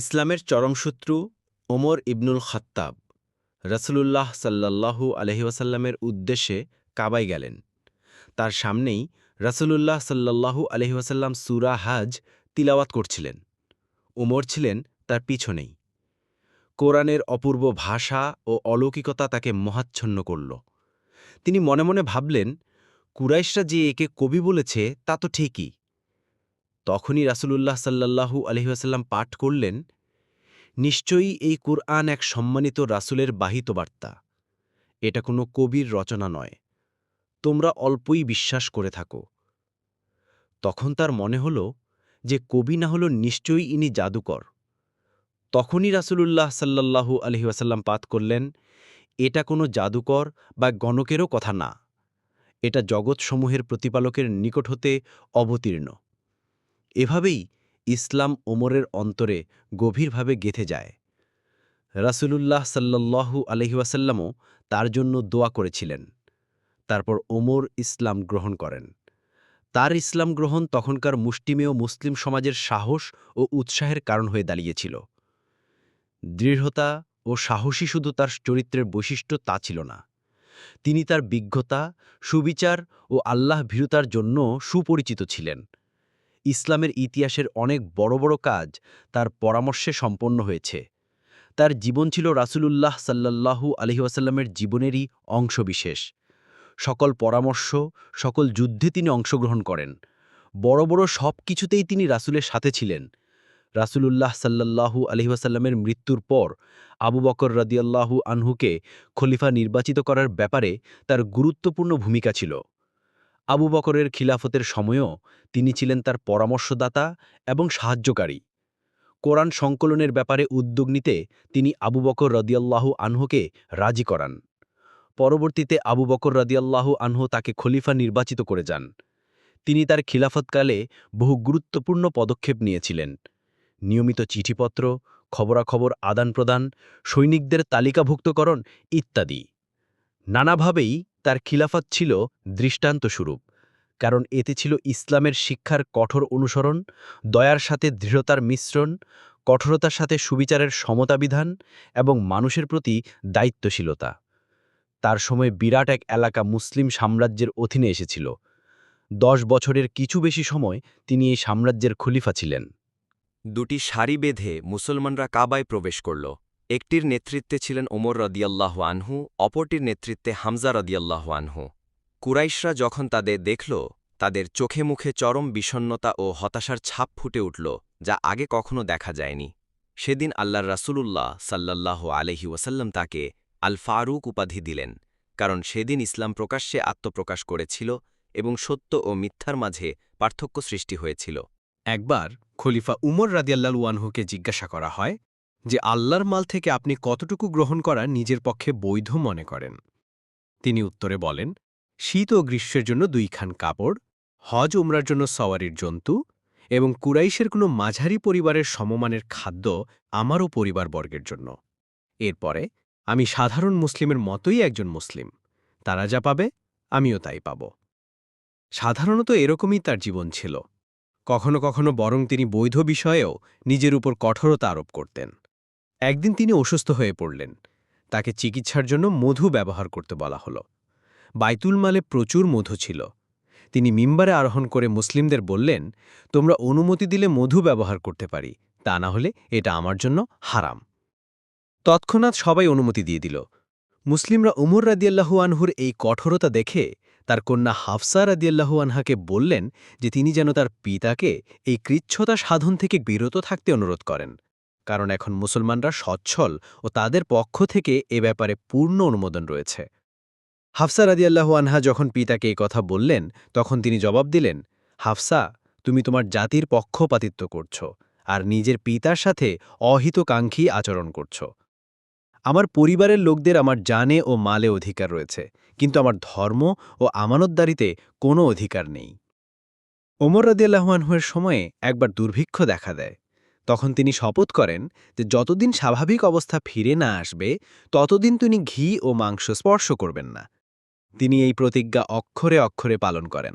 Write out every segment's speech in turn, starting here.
ইসলামের চরমশত্রু ওমর ইবনুল খাত্তাব, রসুলুল্লাহ সাল্লাল্লাহু আলহিউসাল্লামের উদ্দেশ্যে কাবাই গেলেন। তার সামনেই রসুলুল্লাহ সাল্লাল্লাহু আলহিউসাল্লাম সুরা হাজ তিলাওয়াত করছিলেন। ওমর ছিলেন তার পিছনেই। কোরআনের অপূর্ব ভাষা ও অলৌকিকতা তাকে মহাচ্ছন্ন করল। তিনি মনে মনে ভাবলেন, কুরাইশরা যে একে কবি বলেছে, তা তো ঠিকই। তখনই রাসূলুল্লাহ সাল্লাল্লাহু আলহিহাসাল্লাম পাঠ করলেন, নিশ্চয়ই এই কুরআন এক সম্মানিত রাসূলের বাহিত বার্তা। এটা কোনো কবির রচনা নয়। তোমরা অল্পই বিশ্বাস করে থাকো। তখন তার মনে হল যে কবি না হল নিশ্চয়ই ইনি জাদুকর। তখনই রাসূলুল্লাহ সাল্লাল্লাহু আলহিহাসাল্লাম পাঠ করলেন, এটা কোনো জাদুকর বা গণকেরও কথা না। এটা জগৎসমূহের প্রতিপালকের নিকট হতে অবতীর্ণ। এভাবেই ইসলাম ওমরের অন্তরে গভীরভাবে গেথে যায়। রাসূলুল্লাহ সাল্লাল্লাহু আলহিউসাল্লামও তার জন্য দোয়া করেছিলেন। তারপর ওমর ইসলাম গ্রহণ করেন। তার ইসলাম গ্রহণ তখনকার মুষ্টিমেয় মুসলিম সমাজের সাহস ও উৎসাহের কারণ হয়ে দাঁড়িয়েছিল। দৃঢ়তা ও সাহসী শুধু তার চরিত্রের বৈশিষ্ট্য তা ছিল না। তিনি তার বিজ্ঞতা, সুবিচার ও আল্লাহ ভীরুতার জন্য সুপরিচিত ছিলেন। ইসলামের ইতিহাসের অনেক বড় বড় কাজ তার পরামর্শে সম্পন্ন হয়েছে। তার জীবন ছিল রাসূলুল্লাহ সাল্লাল্লাহু আলহিউসাল্লামের জীবনেরই অংশবিশেষ। সকল পরামর্শ, সকল যুদ্ধে তিনি অংশগ্রহণ করেন। বড় বড় সব কিছুতেই তিনি রাসূলের সাথে ছিলেন। রাসূলুল্লাহ সাল্লাল্লাহু আলহিহাসাল্লামের মৃত্যুর পর আবু বকর রদিয়াল্লাহু আনহুকে খলিফা নির্বাচিত করার ব্যাপারে তার গুরুত্বপূর্ণ ভূমিকা ছিল। আবু বকরের খিলাফতের সময়ও তিনি ছিলেন তার পরামর্শদাতা এবং সাহায্যকারী। কোরআন সংকলনের ব্যাপারে উদ্যোগ নিতে তিনি আবু বকর রদিয়াল্লাহু আনহুকে রাজি করান। পরবর্তীতে আবু বকর রদিয়াল্লাহু আনহু তাকে খলিফা নির্বাচিত করে যান। তিনি তার খিলাফতকালে বহু গুরুত্বপূর্ণ পদক্ষেপ নিয়েছিলেন। নিয়মিত চিঠিপত্র, খবরাখবর আদান-প্রদান, সৈনিকদের তালিকাভুক্তকরণ ইত্যাদি। নানাভাবেই তার খিলাফত ছিল দৃষ্টান্তস্বরূপ, কারণ এতে ছিল ইসলামের শিক্ষার কঠোর অনুসরণ, দয়ার সাথে দৃঢ়তার মিশ্রণ, কঠোরতার সাথে সুবিচারের সমতাবিধান এবং মানুষের প্রতি দায়িত্বশীলতা। তার সময় বিরাট এক এলাকা মুসলিম সাম্রাজ্যের অধীনে এসেছিল। দশ বছরের কিছু বেশি সময় তিনি এই সাম্রাজ্যের খলিফা ছিলেন। দুটি সারি বেঁধে মুসলমানরা কাবায় প্রবেশ করল। একটির নেতৃত্বে ছিলেন ওমর রদিয়াল্লাহ আনহু, অপরটির নেতৃত্বে হামজা রদিয়াল্লাহ আনহু। কুরাইশরা যখন তাদের দেখল, তাদের চোখে মুখে চরম বিষণ্নতা ও হতাশার ছাপ ফুটে উঠল, যা আগে কখনো দেখা যায়নি। সেদিন আল্লাহর রাসূলুল্লাহ সাল্লাল্লাহু আলহি ওয়াসাল্লাম তাকে আল ফারুক উপাধি দিলেন, কারণ সেদিন ইসলাম প্রকাশ্যে আত্মপ্রকাশ করেছিল এবং সত্য ও মিথ্যার মাঝে পার্থক্য সৃষ্টি হয়েছিল। একবার খলিফা উমর রাদিয়াল্লাহু আনহুকে জিজ্ঞাসা করা হয় যে আল্লাহর মাল থেকে আপনি কতটুকু গ্রহণ করা নিজের পক্ষে বৈধ মনে করেন। তিনি উত্তরে বলেন, শীত ও গ্রীষ্মের জন্য দুইখান কাপড়, হজ উমরার জন্য সওয়ারির জন্তু এবং কুরাইশের কোনো মাঝারি পরিবারের সমমানের খাদ্য আমারও পরিবারবর্গের জন্য। এরপরে, আমি সাধারণ মুসলিমের মতোই একজন মুসলিম। তারা যা পাবে, আমিও তাই পাব। সাধারণত এরকমই তার জীবন ছিল। কখনো কখনো বরং তিনি বৈধ বিষয়েও নিজের উপর কঠোরতা আরোপ করতেন। একদিন তিনি অসুস্থ হয়ে পড়লেন। তাকে চিকিৎসার জন্য মধু ব্যবহার করতে বলা হল। বাইতুল মালে প্রচুর মধু ছিল। তিনি মিম্বারে আরোহণ করে মুসলিমদের বললেন, তোমরা অনুমতি দিলে মধু ব্যবহার করতে পারি, তা না হলে এটা আমার জন্য হারাম। তৎক্ষণাৎ সবাই অনুমতি দিয়ে দিল। মুসলিমরা উমর রাদিয়াল্লাহু আনহুর এই কঠোরতা দেখে তার কন্যা হাফসা রাদিয়াল্লাহু আনহাকে বললেন যে তিনি যেন তার পিতাকে এই কৃচ্ছতা সাধন থেকে বিরত থাকতে অনুরোধ করেন। কারণ এখন মুসলমানরা সচ্ছল ও তাদের পক্ষ থেকে এ ব্যাপারে পূর্ণ অনুমোদন রয়েছে। হাফসা রাদিয়াল্লাহু আনহা যখন পিতাকে এই কথা বললেন, তখন তিনি জবাব দিলেন, হাফসা, তুমি তোমার জাতির পক্ষপাতিত্ব করছ আর নিজের পিতার সাথে অহিতকাঙ্ক্ষী আচরণ করছ। আমার পরিবারের লোকদের আমার জানে ও মালে অধিকার রয়েছে, কিন্তু আমার ধর্ম ও আমানতদারিতে কোনো অধিকার নেই। ওমর রাদিয়াল্লাহুয়ানহুয়ের সময়ে একবার দুর্ভিক্ষ দেখা দেয়। তখন তিনি শপথ করেন যে যতদিন স্বাভাবিক অবস্থা ফিরে না আসবে, ততদিন তিনি ঘি ও মাংস স্পর্শ করবেন না। তিনি এই প্রতিজ্ঞা অক্ষরে অক্ষরে পালন করেন।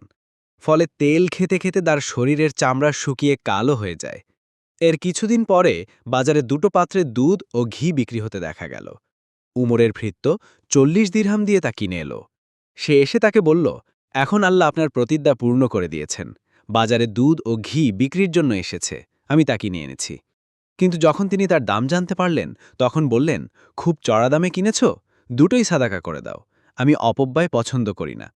ফলে তেল খেতে খেতে তার শরীরের চামড়া শুকিয়ে কালো হয়ে যায়। এর কিছুদিন পরে বাজারে দুটো পাত্রে দুধ ও ঘি বিক্রি হতে দেখা গেল। উমরের ভৃত্য চল্লিশ দিরহাম দিয়ে তা কিনে এলো। সে এসে তাকে বলল, এখন আল্লাহ আপনার প্রতিজ্ঞা পূর্ণ করে দিয়েছেন। বাজারে দুধ ও ঘি বিক্রির জন্য এসেছে। আমি তা কিনে এনেছি। কিন্তু যখন তিনি তার দাম জানতে পারলেন, তখন বললেন, খুব চড়া দামে কিনেছ? দুটোই সাদাকা করে দাও। আমি অপব্যয় পছন্দ করি না।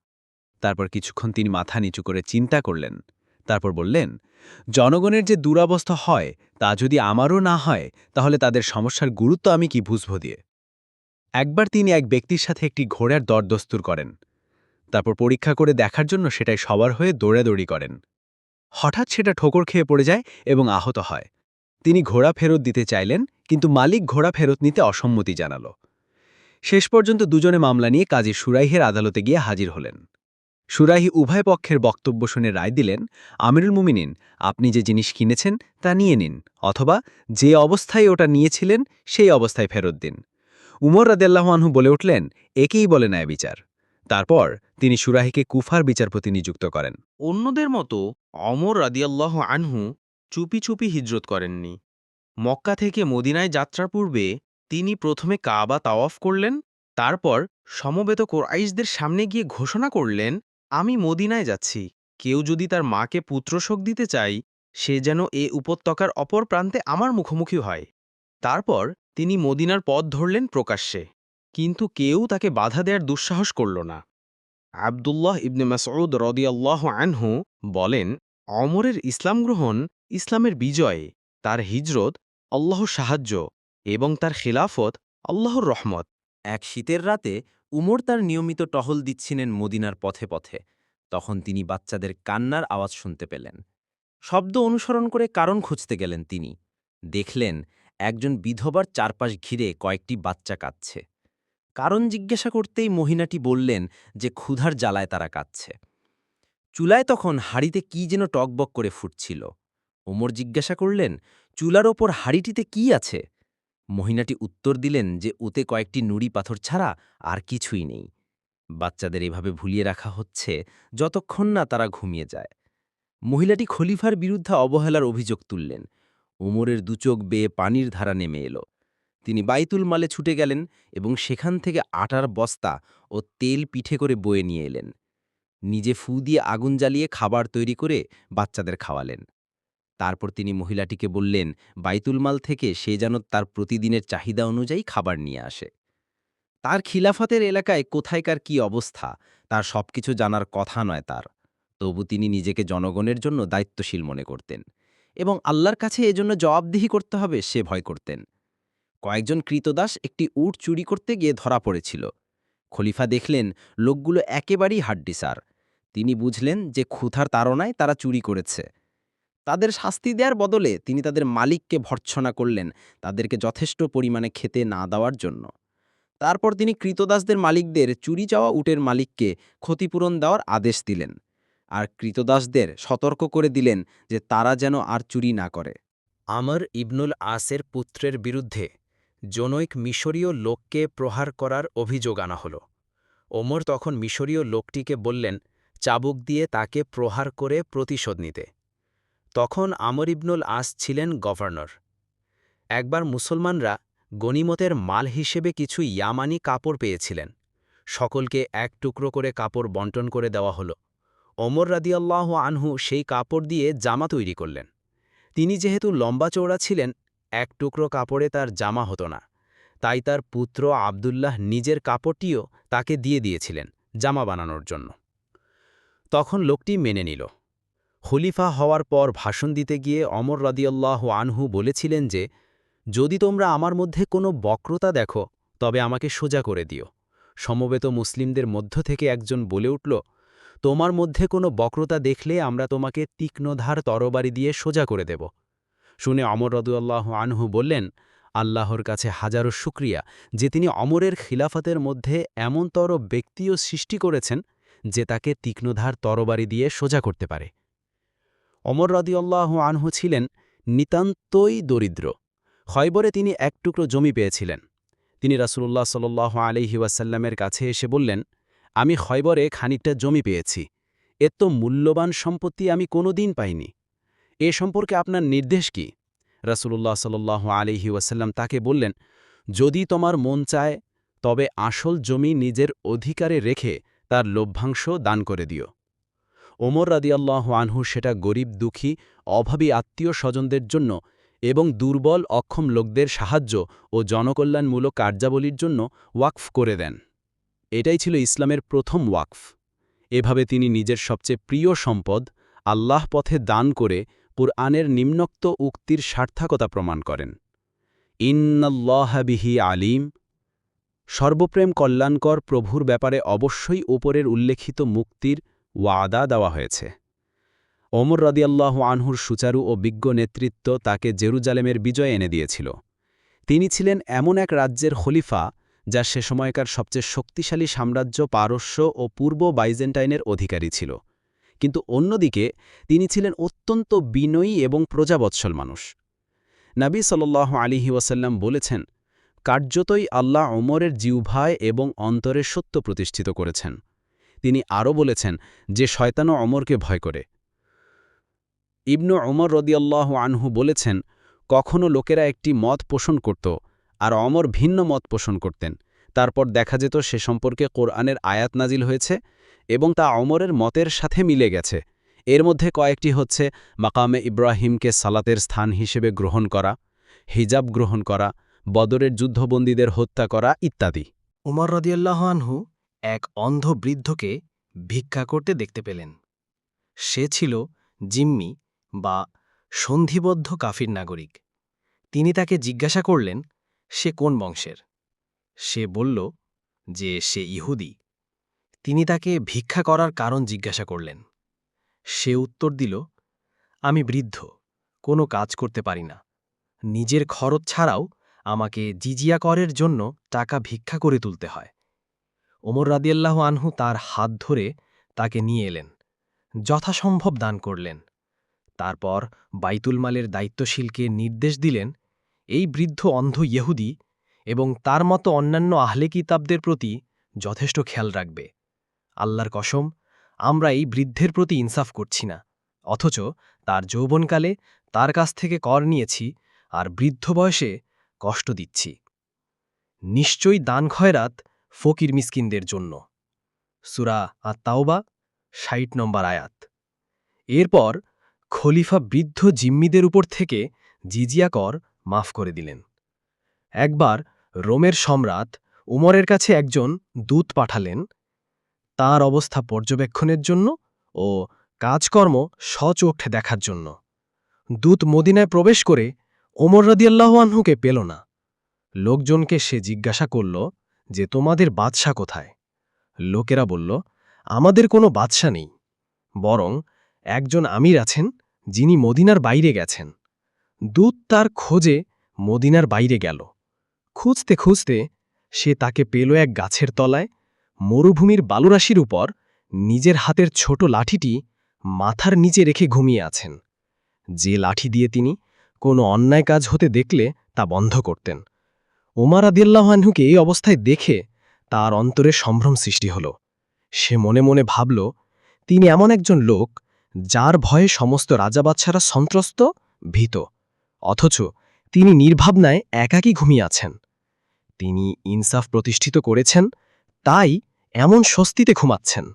তারপর কিছুক্ষণ তিনি মাথা নিচু করে চিন্তা করলেন। তারপর বললেন, জনগণের যে দুরাবস্থা হয়, তা যদি আমারও না হয়, তাহলে তাদের সমস্যার গুরুত্ব আমি কি বুঝব দিয়ে? একবার তিনি এক ব্যক্তির সাথে একটি ঘোড়ার দরদস্তুর করেন। তারপর পরীক্ষা করে দেখার জন্য সেটাই সবার হয়ে দৌড়াদৌড়ি করেন। হঠাৎ সেটা ঠোকর খেয়ে পড়ে যায় এবং আহত হয়। তিনি ঘোড়া ফেরত দিতে চাইলেন, কিন্তু মালিক ঘোড়া ফেরত নিতে অসম্মতি জানাল। শেষ পর্যন্ত দুজনে মামলা নিয়ে কাজী সুরাইহের আদালতে গিয়ে হাজির হলেন। সুরাইহি উভয় পক্ষের বক্তব্য শুনে রায় দিলেন, আমিরুল মুমিনিন, আপনি যে জিনিস কিনেছেন তা নিয়ে নিন, অথবা যে অবস্থায় ওটা নিয়েছিলেন সেই অবস্থায় ফেরত দিন। উমর রাদেল্লাহানহু বলে উঠলেন, একেই বলে ন্যায় বিচার তারপর তিনি সুরাহিকে কুফার বিচারপতি নিযুক্ত করেন। অন্যদের মতো অমর রাদিয়াল্লাহ আনহু চুপি চুপি হিজরত করেননি। মক্কা থেকে মদিনায় যাত্রার পূর্বে তিনি প্রথমে কাবা তাওয়াফ করলেন, তারপর সমবেত কোরাইশদের সামনে গিয়ে ঘোষণা করলেন, আমি মদিনায় যাচ্ছি। কেউ যদি তার মাকে পুত্রশোক দিতে চাই সে যেন এ উপত্যকার অপর প্রান্তে আমার মুখোমুখি হয়। তারপর তিনি মদিনার পথ ধরলেন প্রকাশ্যে। কিন্তু কেউ তাকে বাধা দেওয়ার দুঃসাহস করল না। আবদুল্লাহ ইবনে মাসউদ রদিয়াল্লাহ আনহু বলেন, অমরের ইসলাম গ্রহণ ইসলামের বিজয়, তার হিজরত আল্লাহর সাহায্য এবং তার খিলাফত আল্লাহর রহমত। এক শীতের রাতে উমর তার নিয়মিত টহল দিচ্ছিলেন মদিনার পথে পথে। তখন তিনি বাচ্চাদের কান্নার আওয়াজ শুনতে পেলেন। শব্দ অনুসরণ করে কারণ খুঁজতে গেলেন তিনি। দেখলেন, একজন বিধবার চারপাশ ঘিরে কয়েকটি বাচ্চা কাঁদছে। কারণ জিজ্ঞাসা করতেই মহিলাটি বললেন যে ক্ষুধার জ্বালায় তারা কাঁদছে। চুলায় তখন হাড়িতে কি যেন টকবক করে ফুটছিল। ওমর জিজ্ঞাসা করলেন, চুলার ওপর হাড়িটিতে কি আছে? মহিলাটি উত্তর দিলেন যে ওতে কয়েকটি নুড়ি পাথর ছাড়া আর কিছুই নেই। বাচ্চাদের এভাবে ভুলিয়ে রাখা হচ্ছে যতক্ষণ না তারা ঘুমিয়ে যায়। মহিলাটি খলিফার বিরুদ্ধে অবহেলার অভিযোগ তুললেন। ওমরের দুচোখ বেয়ে পানির ধারা নেমে এলো। তিনি বাইতুল মালে ছুটে গেলেন এবং সেখান থেকে আটার বস্তা ও তেল পিঠে করে বয়ে নিয়ে এলেন। নিজে ফু দিয়ে আগুন জ্বালিয়ে খাবার তৈরি করে বাচ্চাদের খাওয়ালেন। তারপর তিনি মহিলাটিকে বললেন, বাইতুল মাল থেকে সে যেন তার প্রতিদিনের চাহিদা অনুযায়ী খাবার নিয়ে আসে। তার খিলাফতের এলাকায় কোথায়কার কি অবস্থা, তার সবকিছু জানার কথা নয় তার। তবু তিনি নিজেকে জনগণের জন্য দায়িত্বশীল মনে করতেন এবং আল্লাহর কাছে এজন্য জবাবদিহি করতে হবে সে ভয় করতেন। কয়েকজন কৃতদাস একটি উট চুরি করতে গিয়ে ধরা পড়েছিল। খলিফা দেখলেন, লোকগুলো একেবারেই হাড্ডিসার। তিনি বুঝলেন যে ক্ষুধার তাড়নায় তারা চুরি করেছে। তাদের শাস্তি দেওয়ার বদলে তিনি তাদের মালিককে ভর্ৎসনা করলেন তাদেরকে যথেষ্ট পরিমাণে খেতে না দেওয়ার জন্য। তারপর তিনি কৃতদাসদের মালিকদের চুরি যাওয়া উটের মালিককে ক্ষতিপূরণ দেওয়ার আদেশ দিলেন আর কৃতদাসদের সতর্ক করে দিলেন যে তারা যেন আর চুরি না করে। আমর ইবনুল আসের পুত্রের বিরুদ্ধে জনৈক মিশরীয় লোককে প্রহার করার অভিযোগ আনা হল। ওমর তখন মিশরীয় লোকটিকে বললেন, চাবুক দিয়ে তাকে প্রহার করে প্রতিশোধ নিতে। তখন আমর ইবনুল আস ছিলেন গভর্নর। একবার মুসলমানরা গনিমতের মাল হিসেবে কিছু ইয়ামানি কাপড় পেয়েছিলেন। সকলকে এক টুকরো করে কাপড় বন্টন করে দেওয়া হল। ওমর রাদিয়াল্লাহ আনহু সেই কাপড় দিয়ে জামা তৈরি করলেন। তিনি যেহেতু লম্বা চৌড়া ছিলেন এক টুকরো কাপড়ে তার জামা হতো না। তাই তার পুত্র আবদুল্লাহ নিজের কাপড়টিও তাকে দিয়ে দিয়েছিলেন জামা বানানোর জন্য। তখন লোকটি মেনে নিল। খলিফা হওয়ার পর ভাষণ দিতে গিয়ে অমর রদিয়াল্লাহ আনহু বলেছিলেন যে, যদি তোমরা আমার মধ্যে কোনো বক্রতা দেখো, তবে আমাকে সোজা করে দিও। সমবেত মুসলিমদের মধ্য থেকে একজন বলে উঠল, তোমার মধ্যে কোনো বক্রতা দেখলে আমরা তোমাকে তীক্ষ্ণধার তরবারি দিয়ে সোজা করে দেব। শুনে অমর রদুল্লাহ আনহু বললেন, আল্লাহর কাছে হাজারো শুক্রিয়া যে তিনি অমরের খিলাফতের মধ্যে এমনতর ব্যক্তিও সৃষ্টি করেছেন যে তাকে তীক্ষ্ণধার তরবারি দিয়ে সোজা করতে পারে। অমর রদিউল্লাহ আনহু ছিলেন নিতান্তই দরিদ্র। খয়বরে তিনি এক টুকরো জমি পেয়েছিলেন। তিনি রাসুল্লাহ সাল আলহি ওয়াসাল্লামের কাছে এসে বললেন, আমি খয়বরে খানিকটা জমি পেয়েছি। এত মূল্যবান সম্পত্তি আমি কোনো দিন পাইনি। এ সম্পর্কে আপনার নির্দেশ কি? রাসূলুল্লাহ সাল্লাহ আলিহি ওয়াসাল্লাম তাকে বললেন, যদি তোমার মন চায়, তবে আসল জমি নিজের অধিকারে রেখে তার লভ্যাংশ দান করে দিও। ওমর রাদিয়াল্লাহ আনহু সেটা গরিব, দুঃখী, অভাবী আত্মীয় স্বজনদের জন্য এবং দুর্বল, অক্ষম লোকদের সাহায্য ও জনকল্যাণমূলক কার্যাবলীর জন্য ওয়াকফ করে দেন। এটাই ছিল ইসলামের প্রথম ওয়াকফ। এভাবে তিনি নিজের সবচেয়ে প্রিয় সম্পদ আল্লাহ পথে দান করে কুরআনের নিম্নোক্ত উক্তির সার্থকতা প্রমাণ করেন। ইন্নাল্লাহাবিহি আলিম। সর্বপ্রেম কল্যাণকর প্রভুর ব্যাপারে অবশ্যই উপরের উল্লেখিত মুক্তির ওয়াদা দেওয়া হয়েছে। ওমর রদিয়াল্লাহ আনহুর সুচারু ও বিজ্ঞ নেতৃত্ব তাকে জেরুজালেমের বিজয় এনে দিয়েছিল। তিনি ছিলেন এমন এক রাজ্যের খলিফা যা সে সময়কার সবচেয়ে শক্তিশালী সাম্রাজ্য, পারস্য ও পূর্ব বাইজেন্টাইনের অধিকারী ছিল। কিন্তু অন্যদিকে তিনি ছিলেন অত্যন্ত বিনয়ী এবং প্রজাবৎসল মানুষ। নাবী সাল্লাহ আলিহি ওয়াসাল্লাম বলেছেন, কার্যতই আল্লাহ ওমরের জিউভায় এবং অন্তরে সত্য প্রতিষ্ঠিত করেছেন। তিনি আরও বলেছেন, যে শয়তানও অমরকে ভয় করে। ইবনু অমর রদিয়াল্লাহ আনহু বলেছেন, কখনো লোকেরা একটি মত পোষণ করত আর অমর ভিন্ন মত পোষণ করতেন। তারপর দেখা যেত সে সম্পর্কে কোরআনের আয়াত নাজিল হয়েছে এবং তা অমরের মতের সাথে মিলে গেছে। এর মধ্যে কয়েকটি হচ্ছে মাকামে ইব্রাহিমকে সালাতের স্থান হিসেবে গ্রহণ করা, হিজাব গ্রহণ করা, বদরের যুদ্ধবন্দীদের হত্যা করা ইত্যাদি। উমর রদিয়াল্লাহ আনহু এক অন্ধ বৃদ্ধকে ভিক্ষা করতে দেখতে পেলেন। সে ছিল জিম্মি বা সন্ধিবদ্ধ কাফির নাগরিক। তিনি তাকে জিজ্ঞাসা করলেন, সে কোন বংশের? সে বলল যে সে ইহুদি। তিনি তাকে ভিক্ষা করার কারণ জিজ্ঞাসা করলেন। সে উত্তর দিল, আমি বৃদ্ধ, কোনো কাজ করতে পারি না। নিজের খরচ ছাড়াও আমাকে জিজিয়া করের জন্য টাকা ভিক্ষা করে তুলতে হয়। ওমর রাদিয়াল্লাহ আনহু তার হাত ধরে তাকে নিয়ে এলেন, যথাসম্ভব দান করলেন। তারপর বাইতুল মালের দায়িত্বশীলকে নির্দেশ দিলেন, এই বৃদ্ধ অন্ধ ইহুদি এবং তার মতো অন্যান্য আহলে কিতাবদের প্রতি যথেষ্ট খেয়াল রাখবে। আল্লাহর কসম, আমরা এই বৃদ্ধের প্রতি ইনসাফ করছি না, অথচ তার যৌবনকালে তার কাছ থেকে কর নিয়েছি আর বৃদ্ধ বয়সে কষ্ট দিচ্ছি। নিশ্চয়ই দান খয়রাত ফকির মিসকিনদের জন্য। সুরা আর তাওবা ষাট নম্বর আয়াত। এরপর খলিফা বৃদ্ধ জিম্মিদের উপর থেকে জিজিয়া কর মাফ করে দিলেন। একবার রোমের সম্রাট উমরের কাছে একজন দূত পাঠালেন তার অবস্থা পর্যবেক্ষণের জন্য ও কাজকর্ম সচোখে দেখার জন্য। দূত মদিনায় প্রবেশ করে ওমর রদিয়াল্লাহ আনহুকে পেল না। লোকজনকে সে জিজ্ঞাসা করল যে, তোমাদের বাদশা কোথায়? লোকেরা বলল, আমাদের কোনো বাদশা নেই। বরং একজন আমির আছেন যিনি মদিনার বাইরে গেছেন। দূত তার খোঁজে মদিনার বাইরে গেল। খুঁজতে খুঁজতে সে তাকে পেল এক গাছের তলায় মরুভূমির বালুরাশির উপর নিজের হাতের ছোট লাঠিটি মাথার নিচে রেখে ঘুমিয়ে আছেন। যে লাঠি দিয়ে তিনি কোনো অন্যায় কাজ হতে দেখলে তা বন্ধ করতেন। ওমার আদিল্লাহানহুকে এই অবস্থায় দেখে তার অন্তরে সম্ভ্রম সৃষ্টি হল। সে মনে মনে ভাবল, তিনি এমন একজন লোক যার ভয়ে সমস্ত রাজাবাচ্চারা সন্ত্রস্ত, ভীত। অথচ তিনি নির্ভাবনায় একাকী ঘুমিয়ে আছেন। তিনি ইনসাফ প্রতিষ্ঠিত করেছেন, তাই এমন স্বস্তিতে ঘুমাচ্ছেন।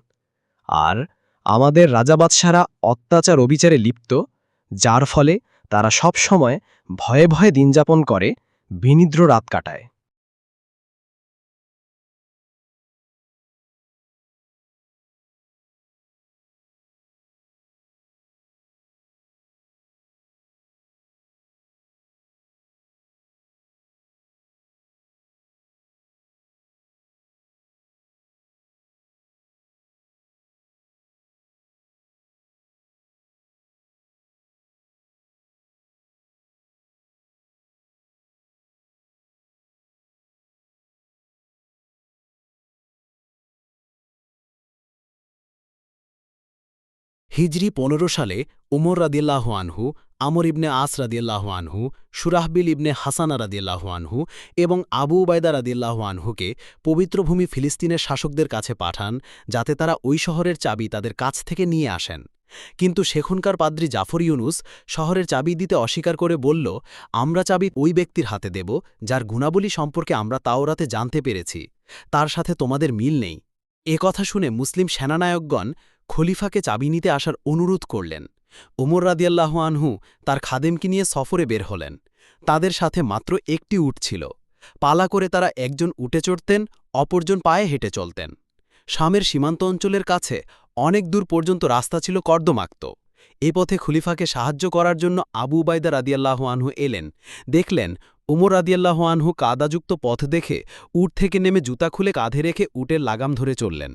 আর আমাদের রাজাবাদশারা অত্যাচার অবিচারে লিপ্ত, যার ফলে তারা সব সময় ভয়ে ভয়ে দিনযাপন করে, বিনিদ্র রাত কাটায়। হিজরি পনেরো সালে উমর রাদিয়াল্লাহু আনহু, আমর ইবনে আস রাদিয়াল্লাহু আনহু, সুরাহবিল ইবনে হাসানা রাদিয়াল্লাহু আনহু এবং আবু উবায়দা রাদিয়াল্লাহু আনহুকে পবিত্রভূমি ফিলিস্তিনের শাসকদের কাছে পাঠান যাতে তারা ওই শহরের চাবি তাদের কাছ থেকে নিয়ে আসেন। কিন্তু সেখনকার পাদ্রী জাফর ইউনুস শহরের চাবি দিতে অস্বীকার করে বলল, আমরা চাবি ওই ব্যক্তির হাতে দেব, যার গুণাবলী সম্পর্কে আমরা তাওরাতে জানতে পেরেছি। তার সাথে তোমাদের মিল নেই। এ কথা শুনে মুসলিম সেনানায়কগণ খলিফাকে চাবি নিতে আসার অনুরোধ করলেন। ওমর রাদিয়াল্লাহ আনহু তার খাদেমকে নিয়ে সফরে বের হলেন। তাদের সাথে মাত্র একটি উট ছিল। পালা করে তারা একজন উটে চড়তেন, অপরজন পায়ে হেঁটে চলতেন। শামের সীমান্ত অঞ্চলের কাছে অনেক দূর পর্যন্ত রাস্তা ছিল কর্দমাক্ত। এ পথে খলিফাকে সাহায্য করার জন্য আবু উবাইদা রাদিয়াল্লাহ আনহু এলেন। দেখলেন উমর রাদিয়াল্লাহ আনহু কাদাযুক্ত পথ দেখে উট থেকে নেমে জুতা খুলে কাঁধে রেখে উটের লাগাম ধরে চললেন।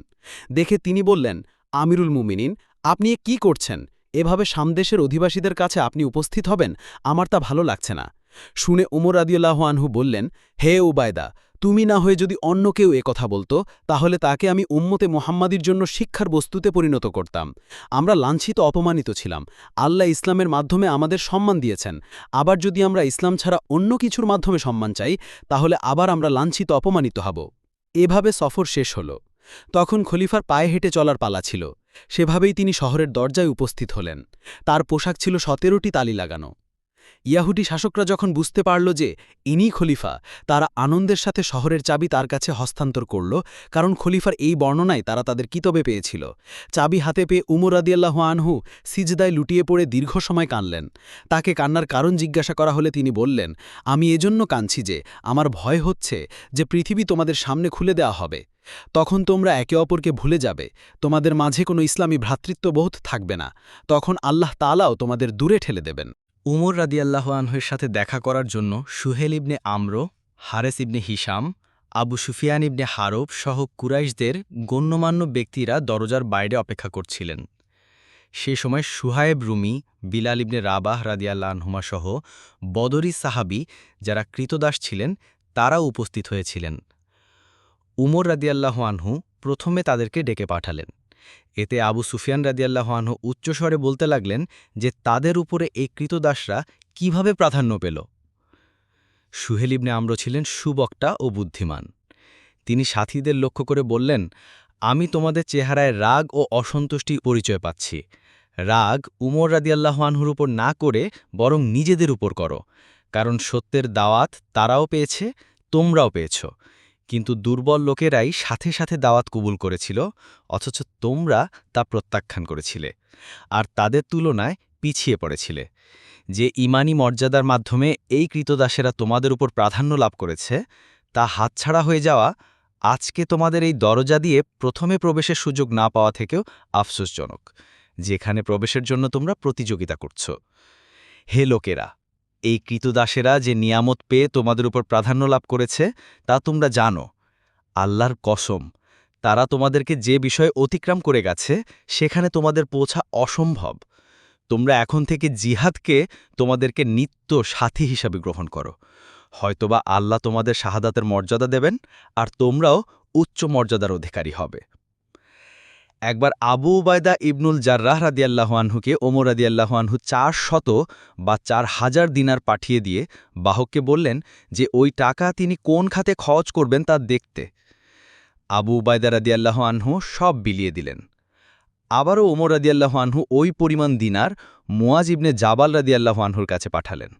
দেখে তিনি বললেন আমিরুল মুমিনিন, আপনি কি করছেন? এভাবে সামদেশের অধিবাসীদের কাছে আপনি উপস্থিত হবেন? আমার তা ভালো লাগছে না। শুনে উমর রাদিয়াল্লাহ আনহু বললেন, হে উবায়দা, তুমি না হয়ে যদি অন্য কেউ কথা বলতো, তাহলে তাকে আমি উম্মতে মোহাম্মাদির জন্য শিক্ষার বস্তুতে পরিণত করতাম। আমরা লাঞ্ছিত, অপমানিত ছিলাম। আল্লাহ ইসলামের মাধ্যমে আমাদের সম্মান দিয়েছেন। আবার যদি আমরা ইসলাম ছাড়া অন্য কিছুর মাধ্যমে সম্মান চাই, তাহলে আবার আমরা লাঞ্ছিত, অপমানিত হব। এভাবে সফর শেষ হল। তখন খলিফার পায়ে হেঁটে চলার পালা ছিল। সেভাবেই তিনি শহরের দরজায় উপস্থিত হলেন। তার পোশাক ছিল সতেরোটি তালি লাগানো। ইয়াহুদি শাসকরা যখন বুঝতে পারল যে ইনি খলিফা, তারা আনন্দের সাথে শহরের চাবি তার কাছে হস্তান্তর করল, কারণ খলিফার এই বর্ণনায় তারা তাদের কিতবে পেয়েছিল। চাবি হাতে পেয়ে উমর আদিয়াল্লাহ আনহু সিজদায় লুটিয়ে পড়ে দীর্ঘ সময় কানলেন তাকে কান্নার কারণ জিজ্ঞাসা করা হলে তিনি বললেন, আমি এজন্য কাঁদছি যে, আমার ভয় হচ্ছে যে পৃথিবী তোমাদের সামনে খুলে দেওয়া হবে। তখন তোমরা একে অপরকে ভুলে যাবে। তোমাদের মাঝে কোনো ইসলামী ভ্রাতৃত্ববোধ থাকবে না। তখন আল্লাহ তালাও তোমাদের দূরে ঠেলে দেবেন। উমর রাদিয়াল্লাহ আনহের সাথে দেখা করার জন্য সুহেল ইবনে আমরো, হারেস ইবনে হিসাম আবু সুফিয়ান ইবনে হারব সহ কুরাইশদের গণ্যমান্য ব্যক্তিরা দরজার বাইরে অপেক্ষা করছিলেন। সে সময় সুহায়েব রুমি, বিলাল ইবনে রাবাহ রাদিয়াল্লাহ আনহুমা সহ বদরি সাহাবি যারা কৃতদাস ছিলেন, তারাও উপস্থিত হয়েছিলেন। উমর রাদিয়াল্লাহ আনহু প্রথমে তাদেরকে ডেকে পাঠালেন। এতে আবু সুফিয়ান রাদিয়াল্লাহ আনহু উচ্চস্বরে বলতে লাগলেন যে, তাদের উপরে এই কৃতদাসরা কীভাবে প্রাধান্য পেল? সুহেল ইবনে আম্র ছিলেন সুবক্তা ও বুদ্ধিমান। তিনি সাথীদের লক্ষ্য করে বললেন, আমি তোমাদের চেহারায় রাগ ও অসন্তুষ্টি পরিচয় পাচ্ছি। রাগ উমর রাদিয়াল্লাহ আনহুর উপর না করে বরং নিজেদের উপর করো। কারণ সত্যের দাওয়াত তারাও পেয়েছে, তোমরাও পেয়েছ। কিন্তু দুর্বল লোকেরাই সাথে সাথে দাওয়াত কবুল করেছিল, অথচ তোমরা তা প্রত্যাখ্যান করেছিলে, আর তাদের তুলনায় পিছিয়ে পড়েছিলে। যে ইমানি মর্যাদার মাধ্যমে এই কৃতদাসেরা তোমাদের উপর প্রাধান্য লাভ করেছে, তা হাতছাড়া হয়ে যাওয়া আজকে তোমাদের এই দরজা দিয়ে প্রথমে প্রবেশের সুযোগ না পাওয়া থেকেও আফসোসজনক, যেখানে প্রবেশের জন্য তোমরা প্রতিযোগিতা করছ। হে লোকেরা এই কৃতদাসেরা যে নিয়ামত পেয়ে তোমাদের উপর প্রাধান্য লাভ করেছে, তা তোমরা জানো। আল্লাহর কসম, তারা তোমাদেরকে যে বিষয়ে অতিক্রম করে গেছে, সেখানে তোমাদের পৌঁছা অসম্ভব। তোমরা এখন থেকে জিহাদকে তোমাদেরকে নিত্য সাথী হিসাবে গ্রহণ করো। হয়তোবা আল্লাহ তোমাদের শাহাদাতের মর্যাদা দেবেন, আর তোমরাও উচ্চ মর্যাদার অধিকারী হবে। একবার আবু উবায়দা ইবনুল জার্রাহ রাদিয়াল্লাহ আনহুকে, ওমর রাদিয়াল্লাহ আনহু চার শত বা চার হাজার দিনার পাঠিয়ে দিয়ে বাহককে বললেন যে, ওই টাকা তিনি কোন খাতে খরচ করবেন তা দেখতে। আবু উবায়দা রাদিয়াল্লাহ আনহু সব বিলিয়ে দিলেন। আবারও ওমর রাদিয়াল্লাহ ওই পরিমাণ দিনার মুয়াজ ইবনে জাবাল রাদিয়াল্লাহ আনহুর কাছে পাঠালেন।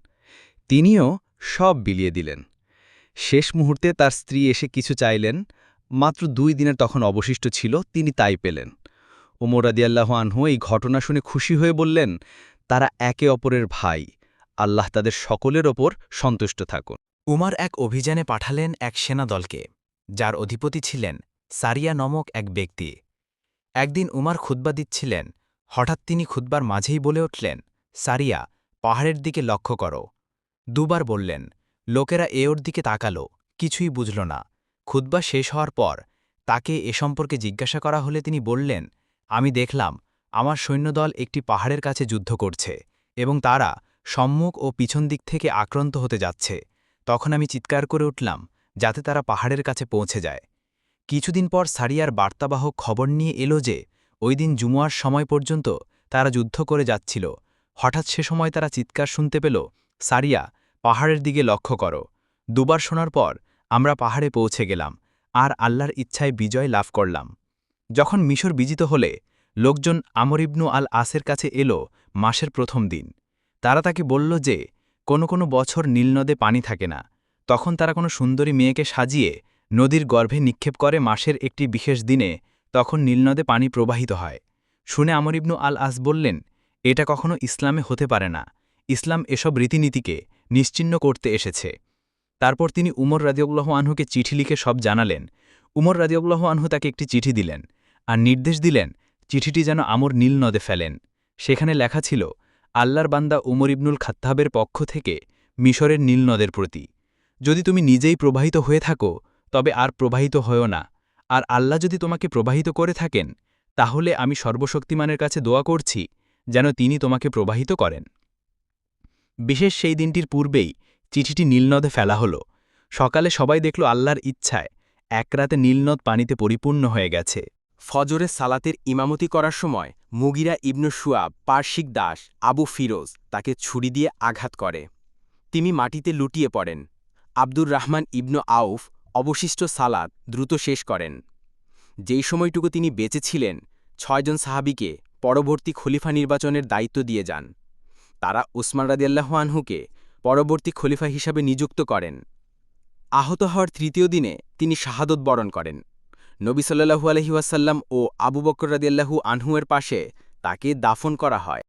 তিনিও সব বিলিয়ে দিলেন। শেষ মুহূর্তে তার স্ত্রী এসে কিছু চাইলেন। মাত্র দুই দিনের তখন অবশিষ্ট ছিল, তিনি তাই পেলেন। ওমর রাদিয়াল্লাহ আনহু এই ঘটনা শুনে খুশি হয়ে বললেন, তারা একে অপরের ভাই। আল্লাহ তাদের সকলের ওপর সন্তুষ্ট থাকুন। উমার এক অভিযানে পাঠালেন এক সেনা দলকে, যার অধিপতি ছিলেন সারিয়া নমক এক ব্যক্তি। একদিন উমার খুদ্া দিচ্ছিলেন। হঠাৎ তিনি খুদ্বার মাঝেই বলে উঠলেন, সারিয়া, পাহাড়ের দিকে লক্ষ্য করো। দুবার বললেন, লোকেরা এ ওর দিকে তাকালো, কিছুই বুঝল না। খুদ্া শেষ হওয়ার পর তাকে এ সম্পর্কে জিজ্ঞাসা করা হলে তিনি বললেন, আমি দেখলাম, আমার সৈন্যদল একটি পাহাড়ের কাছে যুদ্ধ করছে এবং তারা সম্মুখ ও পিছন দিক থেকে আক্রান্ত হতে যাচ্ছে। তখন আমি চিৎকার করে উঠলাম, যাতে তারা পাহাড়ের কাছে পৌঁছে যায়। কিছুদিন পর সারিয়ার বার্তাবাহক খবর নিয়ে এলো যে, ওই দিন জুমুয়ার সময় পর্যন্ত তারা যুদ্ধ করে যাচ্ছিল। হঠাৎ সে সময় তারা চিৎকার শুনতে পেল, সারিয়া, পাহাড়ের দিকে লক্ষ্য করো। দুবার শোনার পর আমরা পাহাড়ে পৌঁছে গেলাম, আর আল্লাহর ইচ্ছায় বিজয় লাভ করলাম। যখন মিশর বিজিত হলে, লোকজন আমর ইবনু আল আসের কাছে এলো মাসের প্রথম দিন। তারা তাকে বলল যে, কোনো কোনো বছর নীলনদে পানি থাকে না। তখন তারা কোনো সুন্দরী মেয়েকে সাজিয়ে নদীর গর্ভে নিক্ষেপ করে মাসের একটি বিশেষ দিনে তখন নীলনদে পানি প্রবাহিত হয়। শুনে আমর ইবনু আল আস বললেন, এটা কখনো ইসলামে হতে পারে না। ইসলাম এসব রীতিনীতিকে নিশ্চিন্ন করতে এসেছে। তারপর তিনি উমর রাদিউল্লাহ আনহুকে চিঠি লিখে সব জানালেন। উমর রাদিউল্লাহ আনহু তাকে একটি চিঠি দিলেন আর নির্দেশ দিলেন, চিঠিটি যেন আমর নীল নদে ফেলেন। সেখানে লেখা ছিল, আল্লাহর বান্দা উমর ইবনুল খাত্তাবের পক্ষ থেকে মিশরের নীল নদের প্রতি। যদি তুমি নিজেই প্রবাহিত হয়ে থাকো, তবে আর প্রবাহিত হয়েও না। আর আল্লাহ যদি তোমাকে প্রবাহিত করে থাকেন, তাহলে আমি সর্বশক্তিমানের কাছে দোয়া করছি যেন তিনি তোমাকে প্রবাহিত করেন। বিশেষ সেই দিনটির পূর্বেই চিঠিটি নীলনদে ফেলা হল। সকালে সবাই দেখল আল্লাহর ইচ্ছায় এক রাতে নীলনদ পানিতে পরিপূর্ণ হয়ে গেছে। ফজরের সালাতের ইমামতি করার সময় মুগিরা ইবনু সুয়াব পার্শিক দাস, আবু ফিরোজ তাকে ছুরি দিয়ে আঘাত করে। তিনি মাটিতে লুটিয়ে পড়েন। আব্দুর রহমান ইবনু আউফ অবশিষ্ট সালাত দ্রুত শেষ করেন। যেই সময়টুকু তিনি বেঁচে ছিলেন, ছয়জন সাহাবিকে পরবর্তী খলিফা নির্বাচনের দায়িত্ব দিয়ে যান। তারা উসমান রাদিয়াল্লাহু আনহুকে পরবর্তী খলিফা হিসাবে নিযুক্ত করেন। আহত হওয়ার তৃতীয় দিনে তিনি শাহাদত বরণ করেন। নবী সাল্লাহু আলহিউসাল্লাম ও আবু বকর রাদিয়াল্লাহু আনহুয়ের পাশে তাকে দাফন করা হয়।